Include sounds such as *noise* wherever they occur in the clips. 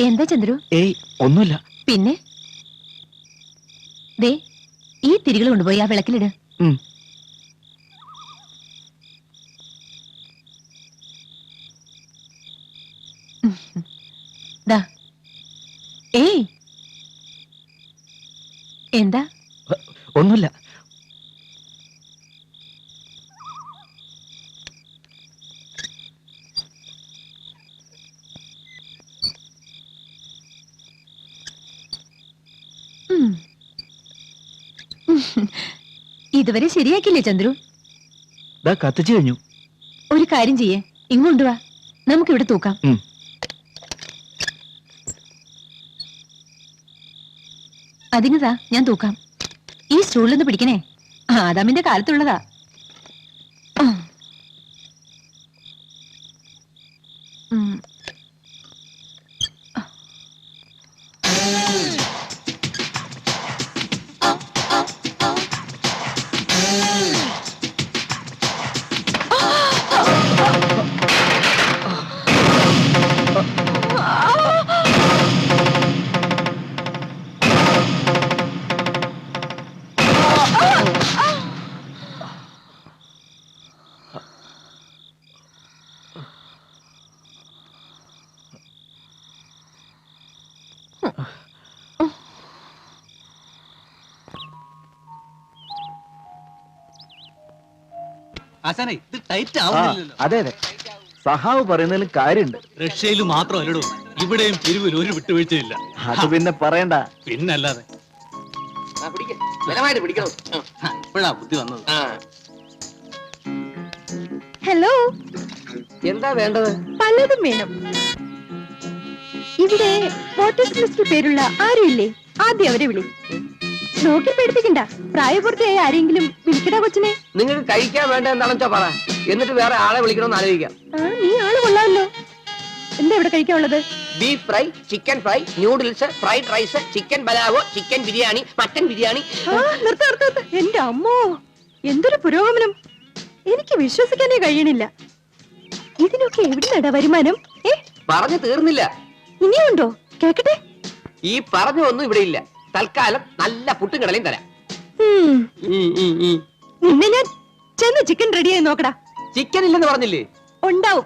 എന്താ ചന്ദ്രു? ഏയ് ഒന്നുമില്ല. പിന്നെ? ദേ ഈ തിരികൾ കൊണ്ടുപോയി ആ വിളക്കിലിട്. ഏയ്. എന്താ? ഒന്നുമില്ല. ഇതുവരെ ശരിയാക്കില്ലേ ചന്ദ്രു? കത്തിച്ചു കഴിഞ്ഞു. ഒരു കാര്യം ചെയ്യേ. ഇങ്ങോട്ട് വാ. നമുക്ക് ഇവിടെ തൂക്കാം. അതിങ്ങതാ ഞാൻ തൂക്കാം. ഈ സ്റ്റൂളിൽ നിന്ന് പിടിക്കണേ. ആദാമിന്റെ കാലത്തുള്ളതാ. ആശാനെ ഇത് ടൈറ്റ് ആവുന്നില്ലല്ലോ. അതെ അതെ. സഹാവ് പറയുന്നതിൽ കാര്യമുണ്ട്. റഷ്യയിൽ മാത്രമല്ലടോ ഇവിടെയും പിരിവിൽ ഒരു വിട്ടുവീഴ്ചയില്ല. അത് പിന്നെ പറയണ്ട. പിന്നല്ലാതെ. ഇപ്പോഴാ ബുദ്ധി വന്നത്. ഹലോ എന്താ വേണ്ടത്? പലതും വേണം. ഇവിടെ വോട്ടേഴ്സ് ലിസ്റ്റ് പേരുള്ള ആരും ഇല്ലേ ആദ്യം അവരെ വിളി. നോക്കി പേടിപ്പിക്കണ്ട പ്രായപൂർത്തിയായ ആരെങ്കിലും വിളിക്കടാ കൊച്ചിനെ. നിങ്ങൾക്ക് കഴിക്കാൻ വേണ്ട എന്താണെന്ന് വെച്ചാ പറ. എന്നിട്ട് വേറെ ആളെ വിളിക്കണമെന്ന് ആലോചിക്കാം. ആ നീ ആൾ കൊള്ളാമല്ലോ. എന്താ ഇവിടെ കഴിക്കാനുള്ളത്? Beef fry chicken fry noodles fried rice chicken ബലാവോ chicken biryani mutton biryani. ആ, നിർത്ത് നിർത്ത് നിർത്ത്. എന്റെ അമ്മോ എന്തൊരു പുരോഗമനം. എനിക്ക് വിശ്വസിക്കാനേ കഴിയണില്ല. ഇതിനൊക്കെ എവിടുന്നടാ വരുമാനം? ഏ? പറഞ്ഞു തീർന്നില്ല. ഇനിയുണ്ടോ? കേക്കട്ടെ. ഈ പറഞ്ഞ ഒന്നും ഇവിടെ ഇല്ല. തൽക്കാലം നല്ല പുട്ടും കടലയും തരാം. നിന്നെ ഞാൻ ചെന്ന് ചിക്കൻ റെഡിയായി നോക്കടാ. ചിക്കൻ ഇല്ലെന്ന് പറഞ്ഞില്ലേ? ഉണ്ടാവും.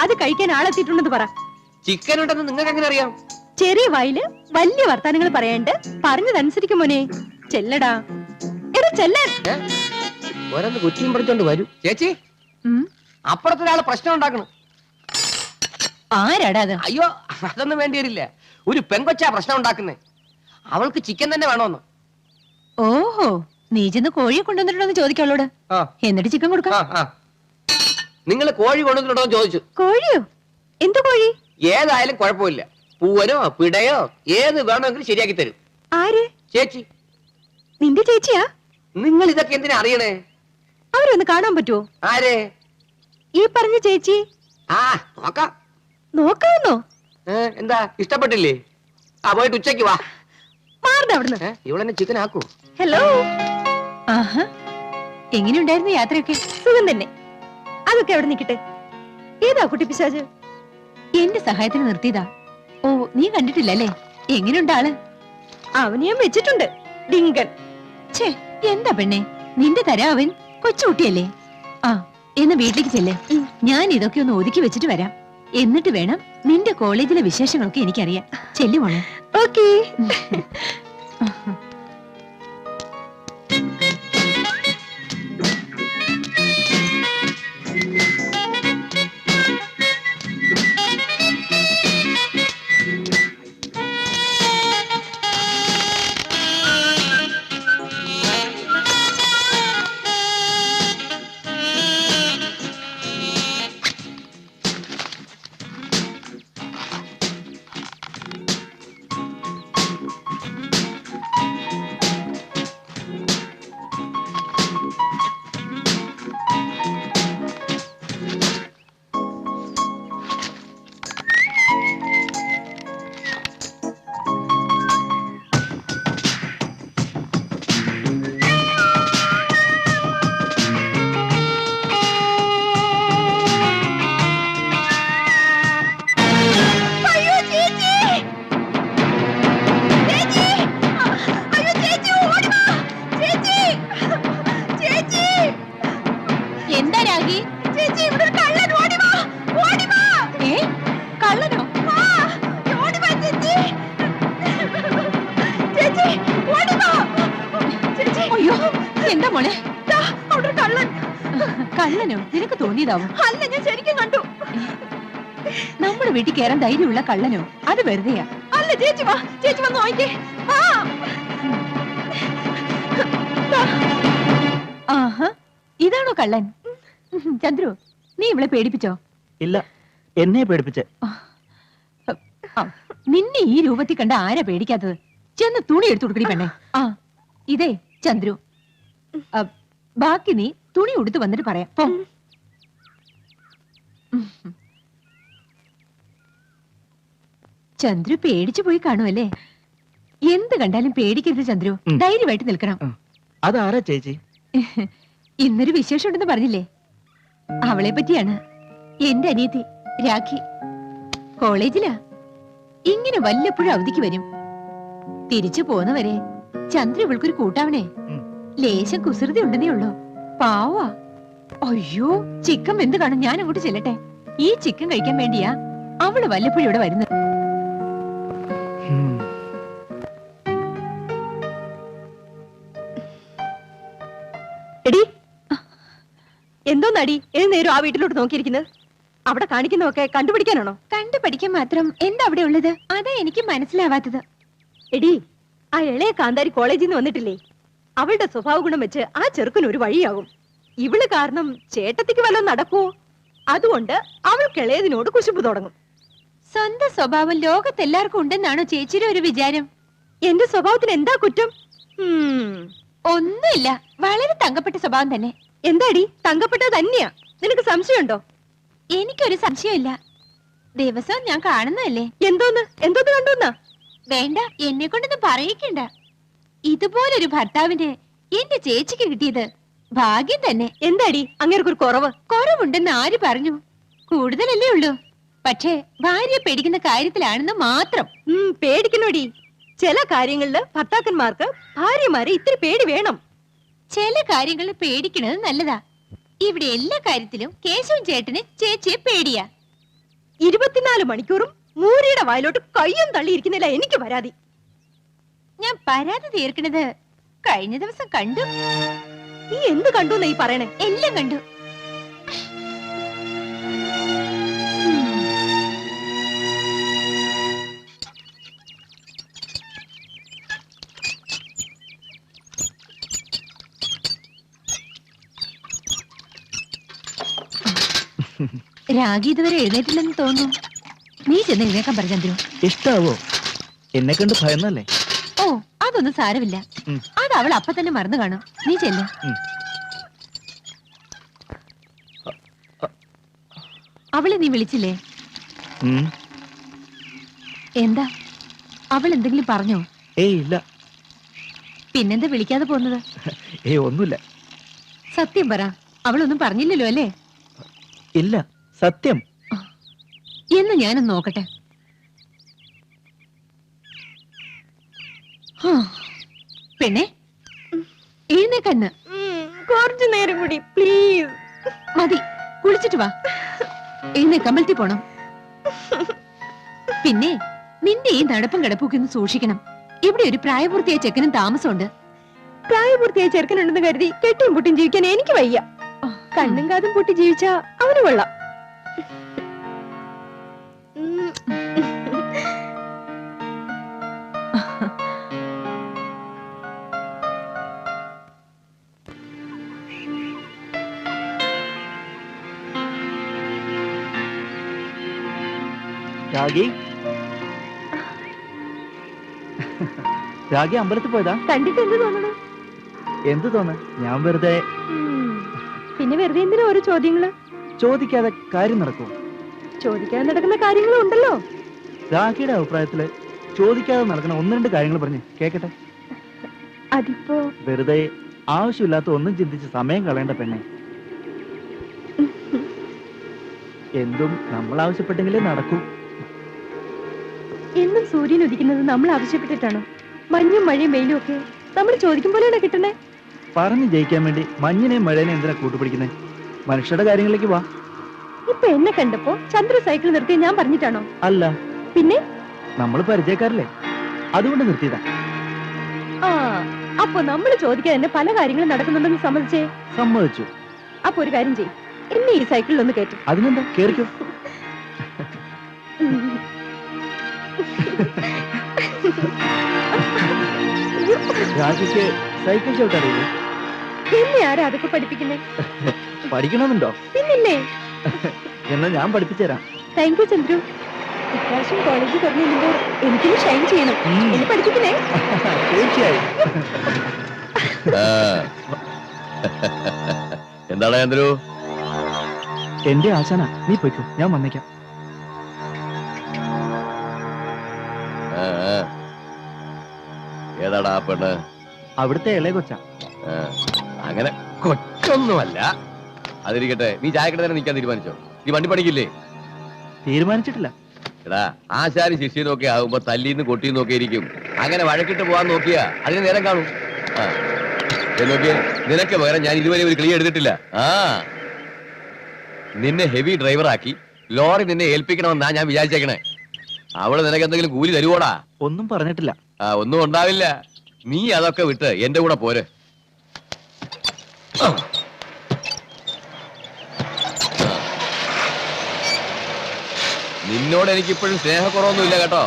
അത് കഴിക്കാൻ ആളെത്തിയിട്ടുണ്ടെന്ന് പറ. ചിക്കൻ ഉണ്ടെന്ന് നിങ്ങൾക്ക് എങ്ങനെ അറിയാം? ചെറിയ വായിൽ വലിയ വർത്താനങ്ങൾ പറയാണ്ട് പറഞ്ഞതനുസരിക്കും മോനെ. ചെല്ലടാ. എടാ ചെല്ലാൻ. ഏ? ഓരോന്ന് കുറ്റിയും പിടിച്ചോണ്ട് വരൂ. ചേച്ചി ഉം, അപ്പുറത്തൊരാൾ പ്രശ്നം ഉണ്ടാക്കണം. ആരാടാ അത്? അയ്യോ അതൊന്നും വേണ്ടി വരില്ല ഒരു പെങ്കൊച്ചാ പ്രശ്നം ഉണ്ടാക്കുന്നേ. അവൾക്ക് ചിക്കൻ തന്നെ വേണോന്ന്. ഓഹോ നീ ചെന്ന് കോഴിയെ കൊണ്ടുവന്നിട്ടുണ്ടോന്ന് ചോദിക്കാളോട് ആ. എന്നിട്ട് ചിക്കൻ കൊടുക്കാം. നിങ്ങൾ കോഴി കൊണ്ടുവന്നിട്ടുണ്ടോ എന്ന് ചോദിച്ചു. കോഴിയോ? എന്ത് കോഴി? ഏതായാലും കുഴപ്പമില്ല. പൂവനോ പിടയോ ഏത് വേണമെങ്കിലും ശരിയാക്കി തരും. ആര്? ചേച്ചി. നിന്റെ ചേച്ചിയാ? നിങ്ങൾ ഇതൊക്കെ എന്തിനാ അറിയണേ? അവരൊന്ന് കാണാൻ പറ്റുമോ ആരെ? ഈ പറഞ്ഞ ചേച്ചി. ആ നോക്കാം. നോക്കാമെന്നോ ഏ, എന്താ ഇഷ്ടപ്പെട്ടില്ലേ? ആ പോയിട്ട് ഉച്ചയ്ക്ക് വാ. ഇവളെന്നെ ചിക്കൻ ആക്കൂ. ഹലോ ആഹാ. എങ്ങനെയുണ്ടായിരുന്നു യാത്രയൊക്കെ? സുഖം തന്നെ. അതൊക്കെ അവിടെ നിൽക്കട്ടെ? ഏതാ കുട്ടി പിശാജ് എന്റെ സഹായത്തിന് നിർത്തിയതാ. ഓ നീ കണ്ടിട്ടില്ലല്ലേ? എങ്ങനെയുണ്ട് ആൾ? അവനെയും ഞാൻ വെച്ചിട്ടുണ്ട്. ഡിങ്കൻ. ഛേ എന്താ പെണ്ണെ? നിന്റെ തരാ അവൻ. കൊച്ചുകുട്ടിയല്ലേ? ആ എന്ന വീട്ടിലേക്ക് ചെല്ലേ. ഞാൻ ഇതൊക്കെ ഒന്ന് ഒതുക്കി വെച്ചിട്ട് വരാം. എന്നിട്ട് വേണം നിന്റെ കോളേജിലെ വിശേഷങ്ങളൊക്കെ എനിക്കറിയാം ചെല്ലു മോളെ. Ok. *laughs* കള്ളനോ നിനക്ക് തോന്നിയതാവും. അല്ല ഞാൻ ശരിക്കും കണ്ടു. നമ്മുടെ വീട്ടിൽ കയറാൻ ധൈര്യമുള്ള കള്ളനോ? അത് വെറുതെയാ. അല്ല ചേച്ചി വാ ചേച്ചി വന്ന് നോക്കേ ആഹാ ഇതാണോ കള്ളൻ? ചന്ദ്രു നീ ഇവളെ പേടിപ്പിച്ചോ? ഇല്ല എന്നെ പേടിപ്പിച്ച. ആ, നിന്നെ ഈ രൂപത്തിൽ കണ്ട ആരാ പേടിക്കാത്തത്? ചെന്ന് തുണി എടുത്തു കൊടുക്കണേ പെണ്ണെ. ആ ഇതേ ചന്ദ്രു. ബാക്കി നീ തുണി ഉടുത്ത് വന്നിട്ട് പറയാം. പോ. ചന്ദ്രു പേടിച്ചു പോയി കാണുമല്ലേ എന്ത് കണ്ടാലും പേടിക്കരുത് ചന്ദ്രു. ഉം. ധൈര്യമായിട്ട് നിൽക്കണം. അതാരാ ചേച്ചി? ഇന്നൊരു വിശേഷം ഉണ്ടെന്ന് പറഞ്ഞില്ലേ? അവളെ പറ്റിയാണ്. എന്റെ അനിയത്തി രാഖി. കോളേജിലാ. ഇങ്ങനെ വല്ലപ്പോഴും അവധിക്ക് വരും. തിരിച്ചു പോന്നവരെ ചന്ദ്ര ഇവൾക്കൊരു കൂട്ടാവണേ. ഉം. ലേശം കുസൃതി ഉണ്ടെന്നേ ഉള്ളൂ. പാവാ. അയ്യോ ചിക്കൻ വെന്ത് കാണും. ഞാൻ അങ്ങോട്ട് ചെല്ലട്ടെ. ഈ ചിക്കൻ കഴിക്കാൻ വേണ്ടിയാ അവൾ വല്ലപ്പോഴും ഇവിടെ വരുന്നത്. എടി. എന്തോ നടി ഏത് നേരം ആ വീട്ടിലോട്ട് നോക്കിയിരിക്കുന്നത്? അവിടെ കാണിക്കുന്നതൊക്കെ കണ്ടുപിടിക്കാനാണോ? കണ്ടുപിടിക്കാൻ മാത്രം. എന്താ അവിടെ ഉള്ളത്? അതാ എനിക്ക് മനസ്സിലാവാത്തത്. എടി ആ ഇളയ കാന്താരി കോളേജിൽ നിന്ന് വന്നിട്ടില്ലേ? അവളുടെ സ്വഭാവ ഗുണം വെച്ച് ആ ചെറുക്കന് ഒരു വഴിയാകും. ഇവൾ കാരണം ചേട്ടത്തിക്ക് വല്ലതും നടക്കുവോ? അതുകൊണ്ട് അവൾ കിളയതിനോട് കുശുമ്പ് തുടങ്ങും. സ്വന്തം സ്വഭാവം ലോകത്തെല്ലാവർക്കും ഉണ്ടെന്നാണോ ചേച്ചിയുടെ ഒരു വിചാരം? എന്റെ സ്വഭാവത്തിന് എന്താ കുറ്റം? ഒന്നുമില്ല. വളരെ തങ്കപ്പെട്ട സ്വഭാവം തന്നെ. എന്താടി? തങ്കപ്പെട്ടത് തന്നെയാ. നിനക്ക് സംശയമുണ്ടോ? എനിക്കൊരു സംശയമില്ല. ദിവസവും ഞാൻ കാണുന്നതല്ലേ? എന്തോന്ന്? എന്തോന്ന് കണ്ടോന്നാ? വേണ്ട. എന്നെ കൊണ്ടൊന്നും പറയിക്കണ്ട. ഇതുപോലൊരു ഭർത്താവിന്റെ എന്റെ ചേച്ചിക്ക് കിട്ടിയത് ഭാഗ്യം തന്നെ. എന്താടി? അങ്ങേർക്കൊരു കുറവ്. കുറവുണ്ടെന്ന് ആര് പറഞ്ഞു? കൂടുതലല്ലേ ഉള്ളൂ. പക്ഷേ ഭാര്യ പേടിക്കുന്ന കാര്യത്തിലാണെന്ന് മാത്രം. ഉം, പേടിക്കണോടി. ചില കാര്യങ്ങളിൽ ഭർത്താക്കന്മാർക്ക് ഭാര്യമാരെ ഇത്തിരി പേടി വേണം. ചില കാര്യങ്ങൾ പേടിക്കണത് നല്ലതാ. ഇവിടെ എല്ലാ കാര്യത്തിലും കേശവൻ ചേട്ടന് ചേച്ചിയെ പേടിയാ. ഇരുപത്തിനാല് മണിക്കൂറും മൂരിയുടെ വായിലോട്ട് കയ്യും തള്ളിയിരിക്കുന്നില്ല എനിക്ക് പരാതി. ഞാൻ പരാതി തീർക്കണത് കഴിഞ്ഞ ദിവസം കണ്ടു. നീ എന്ത് കണ്ടു നീ പറയണേ? എല്ലാം കണ്ടു. രാഗി ഇതുവരെ എഴുന്നേറ്റില്ലെന്ന് തോന്നുന്നു. നീ ചെന്ന് എഴുന്നേക്കാൻ പറഞ്ഞു ഇഷ്ടാവോ? എന്നെ കണ്ട് ഭയന്നല്ലേ? അതൊന്നും സാരമില്ല. അത് അവൾ അപ്പൊ തന്നെ മറന്നു കാണും. നീ ചെല്ല്. അവളെ നീ വിളിച്ചില്ലേ? എന്താ? അവൾ എന്തെങ്കിലും പറഞ്ഞോ? ഏയ് ഇല്ല. പിന്നെന്താ വിളിക്കാതെ പോകുന്നത്? ഏയ് ഒന്നുമില്ല. സത്യം പറ. അവളൊന്നും പറഞ്ഞില്ലല്ലോ അല്ലേ? ഇല്ല സത്യം. എന്ന് ഞാനൊന്ന് നോക്കട്ടെ. എഴുന്നേക്കന്ന് കുറച്ചു നേരം കൂടി പ്ലീസ് മതി കുളിച്ചിട്ട് വാ. പോണം. പിന്നെ നിന്റെ ഈ നടപ്പും കിടപ്പൊക്കെ ഒന്ന് സൂക്ഷിക്കണം. ഇവിടെ ഒരു പ്രായപൂർത്തിയായ ചെക്കനും താമസമുണ്ട്. പ്രായപൂർത്തിയായ ചെറുക്കനുണ്ടെന്ന് കരുതി കെട്ടിയും പൊട്ടിയും ജീവിക്കാൻ എനിക്ക് വയ്യ. കണ്ണും കാതും പൊട്ടി ജീവിച്ച അവന് കൊള്ളാം. രാഗി? രാഗി അമ്പലത്തിൽ പോയതാ? കണ്ടിട്ട് എന്ത് തോന്നണു? എന്ത് തോന്ന്? ഞാൻ വെറുതെ പിന്നെ വെറുതെ എന്തിനാ ഓരോ ചോദ്യങ്ങൾ? ചോദിക്കാതെ കാര്യം നടക്കും ചോദിക്കാതെ നടക്കുന്ന കാര്യങ്ങളും ഉണ്ടല്ലോ. രാഖിയുടെ അഭിപ്രായത്തിൽ ചോദിക്കാതെ നടക്കുന്ന ഒന്ന് രണ്ട് കാര്യങ്ങൾ പറഞ്ഞ് കേക്കട്ടെ? അതിപ്പോ വെറുതെ ആവശ്യമില്ലാത്ത ഒന്നും ചിന്തിച്ച് സമയം കളയേണ്ട പെണ്ണെ. *laughs* എന്തും നമ്മൾ ആവശ്യപ്പെട്ടെങ്കിലേ നടക്കൂ. എന്നും സൂര്യൻ ഉദിക്കുന്നത് നമ്മൾ ആവശ്യപ്പെട്ടിട്ടാണോ? മഞ്ഞും മഴയും വെയിലും ഒക്കെ നമ്മൾ ചോദിക്കും പോലെയാണ് കിട്ടണേ പറഞ്ഞു ജയിക്കാൻ വേണ്ടി മഞ്ഞിനെയും മഴേനെയും എന്തിനാ കൂട്ടുപിടിക്കുന്നത് മനുഷ്യരുടെ കാര്യങ്ങളിലേക്ക് വാ. ഇപ്പൊ എന്നെ കണ്ടപ്പോ ചന്ദ്ര സൈക്കിൾ നിർത്തി ഞാൻ പറഞ്ഞിട്ടാണോ? അല്ല. പിന്നെ? നമ്മൾ പരിചയക്കാരല്ലേ? അതുകൊണ്ട് നിർത്തിയതാ. ആ അപ്പൊ നമ്മൾ ചോദിക്കാൻ തന്നെ പല കാര്യങ്ങളും നടക്കുന്നുണ്ടെന്ന് സമ്മതിച്ചേ? സമ്മതിച്ചു. അപ്പൊ ഒരു കാര്യം ചെയ്യും. എന്നെ ഈ സൈക്കിളിൽ ഒന്ന് കയറ്റും. അതിനെന്താ? കേറിക്കോ. *laughs* രാജിക്ക് സൈക്കിൾ ചവിട്ടറിയില്ലേ എന്നെ ആരാ അതൊക്കെ പഠിപ്പിക്കുന്നേ? പഠിക്കണമെന്നുണ്ടോ? പിന്നില്ലേ? എന്നാ ഞാൻ പഠിപ്പിച്ചുതരാം. Thank you Chandru. ഇപ്രാവശ്യം കോളേജിൽ തുറന്നിരുമ്പോ എനിക്കും ഷൈൻ ചെയ്യണം. എന്നെ പഠിപ്പിക്കണേ തീർച്ചയായും. എന്താടാ എന്താണ് ചന്ദ്രു? എന്റെ ആശാന നീ പോയിക്കോ. ഞാൻ വന്നേക്കാം. ഏതാടാ ആ പെണ്ണ്? അവിടുത്തെ ഇളയ കൊച്ച. അങ്ങനെ കൊച്ചൊന്നുമല്ല. അതിരിക്കട്ടെ നീ ചായക്കട തന്നെ നിൽക്കാൻ തീരുമാനിച്ചോ? നീ വണ്ടി പഠിക്കില്ലേ തീരുമാനിച്ചിട്ടില്ല. എടാ ആശാരി ശിഷ്യനൊക്കെ ആകുമ്പോ തല്ലിന്ന് കൊട്ടി ഒക്കെ ഇരിക്കും. അങ്ങനെ വഴക്കിട്ട് പോവാൻ നോക്കിയാ അതിന് നേരം കാണും. ആ നോക്കിയേ നിനക്ക് പകരം ഞാൻ ഇതുവരെ ഒരു ക്ലിയർ എടുത്തിട്ടില്ല. ആ നിന്നെ ഹെവി ഡ്രൈവറാക്കി ലോറി നിന്നെ ഏൽപ്പിക്കണമെന്നാ ഞാൻ വിചാരിച്ചേക്കണേ. അവൾ നിനക്ക് എന്തെങ്കിലും കൂലി തരുവോടാ? ഒന്നും പറഞ്ഞിട്ടില്ല. ഒന്നും ഉണ്ടാവില്ല നീ അതൊക്കെ വിട്ട് എന്റെ കൂടെ പോര്. നിന്നോട് എനിക്കിപ്പോഴും സ്നേഹക്കുറവൊന്നുമില്ല കേട്ടോ